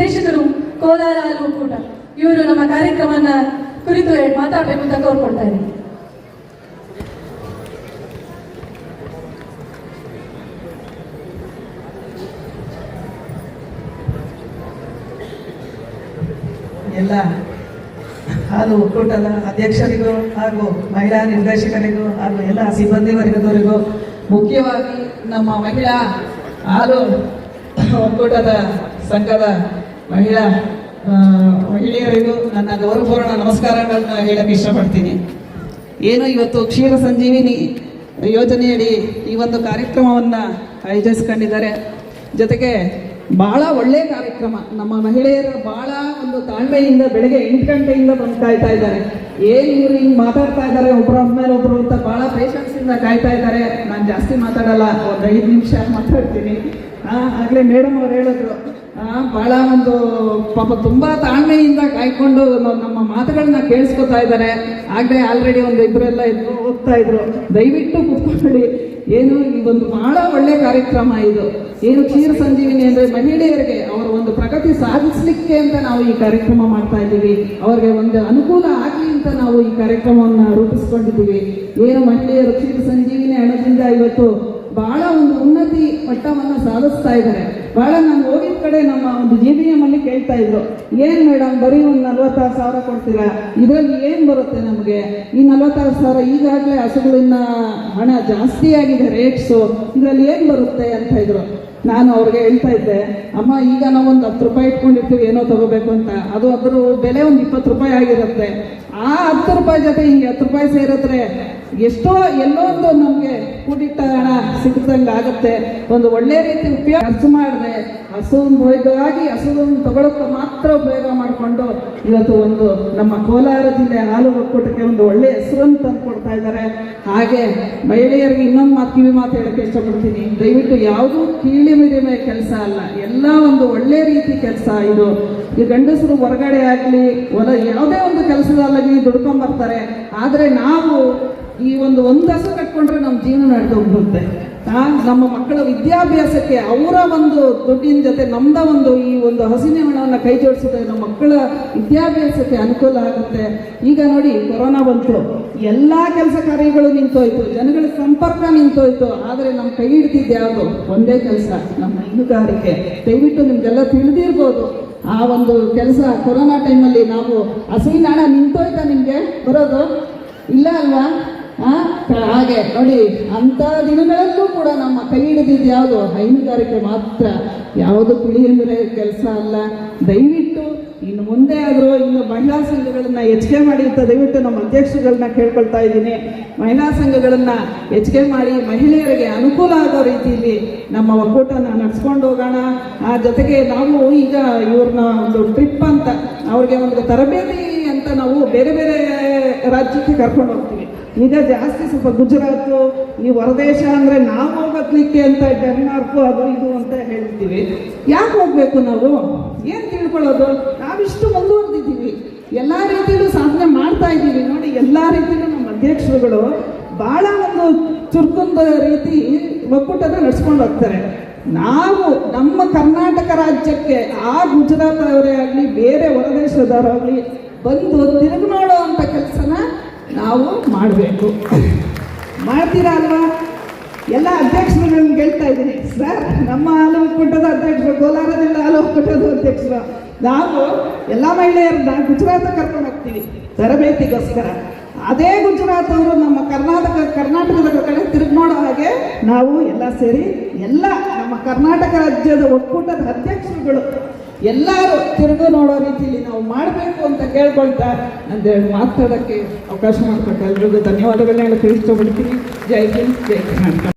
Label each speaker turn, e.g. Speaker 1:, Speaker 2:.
Speaker 1: ನಿರ್ದೇಶಕರು ಕೋಲಾರ ಒಕ್ಕೂಟ ಇವರು ನಮ್ಮ ಕಾರ್ಯಕ್ರಮನ ಕುರಿತು ಮಾತಾಡಬೇಕು ಅಂತ ಕೋರ್ಕೊಳ್ತಾ
Speaker 2: ಎಲ್ಲ ಹಾಲು ಒಕ್ಕೂಟದ ಅಧ್ಯಕ್ಷರಿಗೂ ಹಾಗೂ ಮಹಿಳಾ ನಿರ್ದೇಶಕರಿಗೂ ಹಾಗೂ ಎಲ್ಲ ಸಿಬ್ಬಂದಿ ವರ್ಗದವರಿಗೂ ಮುಖ್ಯವಾಗಿ ನಮ್ಮ ಮಹಿಳಾ ಹಾಲು ಒಕ್ಕೂಟದ ಸಂಘದ ಮಹಿಳಾ ಮಹಿಳೆಯರಿಗೂ ನನ್ನ ಗೌರವಪೂರ್ಣ ನಮಸ್ಕಾರಗಳನ್ನ ಹೇಳಕ್ಕೆ ಇಷ್ಟಪಡ್ತೀನಿ. ಏನು ಇವತ್ತು ಕ್ಷೀರ ಸಂಜೀವಿನಿ ಯೋಜನೆಯಡಿ ಈ ಒಂದು ಕಾರ್ಯಕ್ರಮವನ್ನು ಆಯೋಜಿಸ್ಕೊಂಡಿದ್ದಾರೆ. ಜೊತೆಗೆ ಬಹಳ ಒಳ್ಳೆಯ ಕಾರ್ಯಕ್ರಮ. ನಮ್ಮ ಮಹಿಳೆಯರು ಬಹಳ ಒಂದು ತಾಳ್ಮೆಯಿಂದ ಬೆಳಗ್ಗೆ ಎಂಟು ಗಂಟೆಯಿಂದ ಬಂದು ಕಾಯ್ತಾ ಇದ್ದಾರೆ. ಏನು ಇವರು ಹಿಂಗೆ ಮಾತಾಡ್ತಾ ಇದ್ದಾರೆ ಒಬ್ಬರ ಮೇಲೆ ಒಬ್ಬರು ಅಂತ ಬಹಳ ಪೇಷನ್ಸ್ ಇಂದ ಕಾಯ್ತಾ ಇದ್ದಾರೆ. ನಾನು ಜಾಸ್ತಿ ಮಾತಾಡಲ್ಲ, ಒಂದು ಐದು ನಿಮಿಷ ಮಾತಾಡ್ತೀನಿ. ಆಗಲೇ ಮೇಡಮ್ ಅವ್ರು ಹೇಳಿದ್ರು ಬಹಳ ಒಂದು ಪಾಪ ತುಂಬಾ ತಾಳ್ಮೆಯಿಂದ ಕಾಯ್ಕೊಂಡು ನಮ್ಮ ಮಾತುಗಳನ್ನ ಕೇಳಿಸ್ಕೊತಾ ಇದ್ದಾರೆ. ಆಗಲೇ ಆಲ್ರೆಡಿ ಒಂದು ಇಬ್ಬರೆಲ್ಲ ಇದ್ರು ಹೋಗ್ತಾ ಇದ್ರು. ದಯವಿಟ್ಟು ಕುತ್ಕೊಳ್ಳಿ. ಏನು ಒಂದು ಬಹಳ ಒಳ್ಳೆ ಕಾರ್ಯಕ್ರಮ ಇದು. ಏನು ಕ್ಷೀರ ಸಂಜೀವಿನಿ ಅಂದ್ರೆ ಮಹಿಳೆಯರಿಗೆ ಅವರ ಒಂದು ಪ್ರಗತಿ ಸಾಧಿಸಲಿಕ್ಕೆ ಅಂತ ನಾವು ಈ ಕಾರ್ಯಕ್ರಮ ಮಾಡ್ತಾ ಇದ್ದೀವಿ. ಅವ್ರಿಗೆ ಒಂದು ಅನುಕೂಲ ಆಗಲಿ ಅಂತ ನಾವು ಈ ಕಾರ್ಯಕ್ರಮವನ್ನು ರೂಪಿಸ್ಕೊಂಡಿದ್ದೀವಿ. ಏನು ಮಹಿಳೆಯರು ಕ್ಷೀರ ಸಂಜೀವಿನಿ ಹಣದಿಂದ ಇವತ್ತು ಬಹಳ ಒಂದು ಉನ್ನತಿ ಮಟ್ಟವನ್ನ ಸಾಧಿಸ್ತಾ ಇದ್ದಾರೆ. ಬಹಳ ನಾನು ಹೋಗಿದ ಕಡೆ ನಮ್ಮ ಒಂದು ಜಿ ಬಿ ಎಂ ಅಲ್ಲಿ ಕೇಳ್ತಾ ಇದ್ರು, ಏನ್ ಮೇಡಮ್ ಬರೀ ಒಂದು ನಲ್ವತ್ತಾರು ಸಾವಿರ ಕೊಡ್ತೀರಾ? ಇದರಲ್ಲಿ ಏನು ಬರುತ್ತೆ ನಮಗೆ? ಈ ನಲ್ವತ್ತಾರು ಸಾವಿರ ಈಗಾಗಲೇ ಹಸುಗಳಿಂದ ಹಣ ಜಾಸ್ತಿ ಆಗಿದೆ ರೇಟ್ಸು. ಇದರಲ್ಲಿ ಏನು ಬರುತ್ತೆ ಅಂತ ಇದ್ರು. ನಾನು ಅವ್ರಿಗೆ ಹೇಳ್ತಾ ಇದ್ದೆ, ಅಮ್ಮ, ಈಗ ನಾವು ಒಂದು ಹತ್ತು ರೂಪಾಯಿ ಇಟ್ಕೊಂಡಿರ್ತೀವಿ, ಏನೋ ತಗೋಬೇಕು ಅಂತ. ಅದು ಅದ್ರ ಬೆಲೆ ಒಂದು ಇಪ್ಪತ್ತು ರೂಪಾಯಿ ಆಗಿರುತ್ತೆ. ಆ ಹತ್ತು ರೂಪಾಯಿ ಜೊತೆ ಹಿಂಗೆ ಹತ್ತು ರೂಪಾಯಿ ಸೇರಿದ್ರೆ ಎಷ್ಟೋ ಎಲ್ಲೋ ಒಂದು ನಮಗೆ ಕೂಡಿಟ್ಟ ಹಣ ಸಿಕ್ಕಿದಂಗೆ ಆಗುತ್ತೆ. ಒಂದು ಒಳ್ಳೆ ರೀತಿ ಉಪಯೋಗ ಖರ್ಚು ಮಾಡಿದ್ರೆ ಹಸುವಿನ ಉಪಯೋಗವಾಗಿ ಹಸುವನ್ನು ತಗೊಳಕ್ಕೆ ಮಾತ್ರ ಉಪಯೋಗ ಮಾಡಿಕೊಂಡು ಇವತ್ತು ಒಂದು ನಮ್ಮ ಕೋಲಾರ ಜಿಲ್ಲೆ ಹಾಲು ಒಕ್ಕೂಟಕ್ಕೆ ಒಂದು ಒಳ್ಳೆ ಹೆಸರನ್ನು ತಂದು ಕೊಡ್ತಾ ಇದ್ದಾರೆ. ಹಾಗೆ ಮಹಿಳೆಯರಿಗೆ ಇನ್ನೊಂದು ಮಾತು ಕಿವಿ ಮಾತು ಹೇಳಕ್ಕೆ ಇಷ್ಟಪಡ್ತೀನಿ. ದಯವಿಟ್ಟು ಯಾವುದೂ ಕೀಳಿ ಮಿರಿಮೆ ಕೆಲಸ ಅಲ್ಲ. ಎಲ್ಲ ಒಂದು ಒಳ್ಳೆ ರೀತಿ ಕೆಲಸ ಇದು. ಈ ಗಂಡಸರು ಹೊರಗಡೆ ಆಗಲಿ ಹೊರ ಯಾವುದೇ ಒಂದು ಕೆಲಸದಲ್ಲಿ ದುಡ್ಕೊಂಡ್ಬರ್ತಾರೆ ಆದರೆ ನಾವು ಈ ಒಂದು ಒಂದು ಹಸು ಕಟ್ಕೊಂಡ್ರೆ ನಮ್ಮ ಜೀವನ ನಡೆದು ನಮ್ಮ ಮಕ್ಕಳ ವಿದ್ಯಾಭ್ಯಾಸಕ್ಕೆ ಅವರ ಒಂದು ದುಡ್ಡಿನ ಜೊತೆ ನಮ್ದ ಒಂದು ಈ ಒಂದು ಹಸಿನೆ ಹಣವನ್ನು ಕೈ ಜೋಡಿಸಿದ್ರೆ ನಮ್ಮ ಮಕ್ಕಳ ವಿದ್ಯಾಭ್ಯಾಸಕ್ಕೆ ಅನುಕೂಲ ಆಗುತ್ತೆ. ಈಗ ನೋಡಿ, ಕೊರೋನಾ ಬಂತು. ಎಲ್ಲ ಕೆಲಸ ಕಾರ್ಯಗಳು ನಿಂತೋಯ್ತು. ಜನಗಳ ಸಂಪರ್ಕ ನಿಂತೋಯ್ತು. ಆದರೆ ನಮ್ಮ ಕೈ ಹಿಡ್ತಿದ್ದು ಯಾವುದು? ಒಂದೇ ಕೆಲಸ, ನಮ್ಮ ಹೈನುಗಾರಿಕೆ. ದಯವಿಟ್ಟು ನಿಮ್ಗೆಲ್ಲ ತಿಳಿದಿರ್ಬೋದು. ಆ ಒಂದು ಕೆಲಸ ಕೊರೋನಾ ಟೈಮಲ್ಲಿ ನಾವು ಹಸಿನ ಹಣ ನಿಂತೋಯ್ತಾ ನಿಮಗೆ? ಬರೋದು? ಇಲ್ಲ ಅಲ್ವಾ? ಹಾಗೆ. ನೋಡಿ, ಅಂಥ ದಿನಗಳಲ್ಲೂ ಕೂಡ ನಮ್ಮ ಕೈ ಹಿಡಿದಿದ್ದು ಯಾವುದು? ಹೈನುಗಾರಿಕೆ ಮಾತ್ರ. ಯಾವುದು ಕುಳಿ ಅಂದರೆ ಕೆಲಸ ಅಲ್ಲ. ದಯವಿಟ್ಟು ಇನ್ನು ಮುಂದೆ ಆದರೂ ಇನ್ನು ಮಹಿಳಾ ಸಂಘಗಳನ್ನ ಹೆಚ್ಚಿಗೆ ಮಾಡಿ ಅಂತ ದಯವಿಟ್ಟು ನಮ್ಮ ಅಧ್ಯಕ್ಷಗಳನ್ನ ಕೇಳ್ಕೊಳ್ತಾ ಇದ್ದೀನಿ. ಮಹಿಳಾ ಸಂಘಗಳನ್ನ ಹೆಚ್ಚಿಗೆ ಮಾಡಿ ಮಹಿಳೆಯರಿಗೆ ಅನುಕೂಲ ಆಗೋ ರೀತಿಯಲ್ಲಿ ನಮ್ಮ ಒಕ್ಕೂಟನ ನಡ್ಸ್ಕೊಂಡು ಹೋಗೋಣ. ಆ ಜೊತೆಗೆ ನಾವು ಈಗ ಇವ್ರನ್ನ ಒಂದು ಟ್ರಿಪ್ ಅಂತ ಅವ್ರಿಗೆ ಒಂದು ತರಬೇತಿ ಅಂತ ನಾವು ಬೇರೆ ಬೇರೆ ರಾಜ್ಯಕ್ಕೆ ಕರ್ಕೊಂಡು ಹೋಗ್ತೀವಿ. ಈಗ ಜಾಸ್ತಿ ಸ್ವಲ್ಪ ಗುಜರಾತು, ಈ ಹೊರದೇಶ ಅಂದರೆ ನಾವು ಹೋಗತ್ಲಿಕ್ಕೆ ಅಂತ ಡೆನ್ಮಾರ್ಕು ಅದು ಇದು ಅಂತ ಹೇಳ್ತೀವಿ. ಯಾಕೆ ಹೋಗ್ಬೇಕು ನಾವು? ಏನು ತಿಳ್ಕೊಳ್ಳೋದು? ನಾವಿಷ್ಟು ಮುಂದುವರೆದಿದ್ದೀವಿ. ಎಲ್ಲ ರೀತಿಯಲ್ಲೂ ಸಾಧನೆ ಮಾಡ್ತಾ ಇದ್ದೀವಿ. ನೋಡಿ, ಎಲ್ಲ ರೀತಿಯಲ್ಲೂ ನಮ್ಮ ಅಧ್ಯಕ್ಷರುಗಳು ಭಾಳ ಒಂದು ಚುರುಕುಂದ ರೀತಿ ಒಕ್ಕೂಟನ ನಡ್ಸ್ಕೊಂಡು ಹೋಗ್ತಾರೆ. ನಾವು ನಮ್ಮ ಕರ್ನಾಟಕ ರಾಜ್ಯಕ್ಕೆ, ಆ ಗುಜರಾತ್ ಅವರೇ ಆಗಲಿ, ಬೇರೆ ಹೊರದೇಶದವರಾಗಲಿ ಬಂದು ತಿರುಗಿ ನೋಡೋ ಅಂತ ಕೆಲಸನ ನಾವು ಮಾಡಬೇಕು. ಮಾಡ್ತೀರಾ ಅಲ್ವಾ? ಎಲ್ಲ ನಾನು ಕೇಳ್ತಾ ಇದ್ದೀನಿ. ಸರ್ ನಮ್ಮ ಹಾಲು ಒಕ್ಕೂಟದ ಅಧ್ಯಕ್ಷರು, ಕೋಲಾರದಿಂದ ಹಾಲು ಒಕ್ಕೂಟದ ಅಧ್ಯಕ್ಷರು. ನಾವು ಎಲ್ಲ ಮಹಿಳೆಯರನ್ನ ಗುಜರಾತ್ ಕರ್ಕೊಂಡು ಹೋಗ್ತೀವಿ, ತರಬೇತಿಗೋಸ್ಕರ. ಅದೇ ಗುಜರಾತ್ ಅವರು ನಮ್ಮ ಕರ್ನಾಟಕ, ಕರ್ನಾಟಕದ ಕಡೆ ತಿರುಗಿ ನೋಡೋ ಹಾಗೆ ನಾವು ಎಲ್ಲ ಸೇರಿ ಎಲ್ಲ ನಮ್ಮ ಕರ್ನಾಟಕ ರಾಜ್ಯದ ಒಕ್ಕೂಟದ ಅಧ್ಯಕ್ಷರುಗಳು ಎಲ್ಲರೂ ತಿರುಗು ನೋಡೋ ರೀತಿಯಲ್ಲಿ ನಾವು ಮಾಡಬೇಕು ಅಂತ ಕೇಳ್ಕೊಳ್ತಾ ಹೇಳಿ ಮಾತಾಡೋಕ್ಕೆ ಅವಕಾಶ ಮಾಡಿಕೊಟ್ಟು ಎಲ್ರಿಗೂ ಧನ್ಯವಾದಗಳನ್ನ ತಿಳಿಸ್ಕೊಬಿಡ್ತೀನಿ. ಜೈ ಹಿಂದ್, ಜೈ ಕರ್ನಾಟಕ.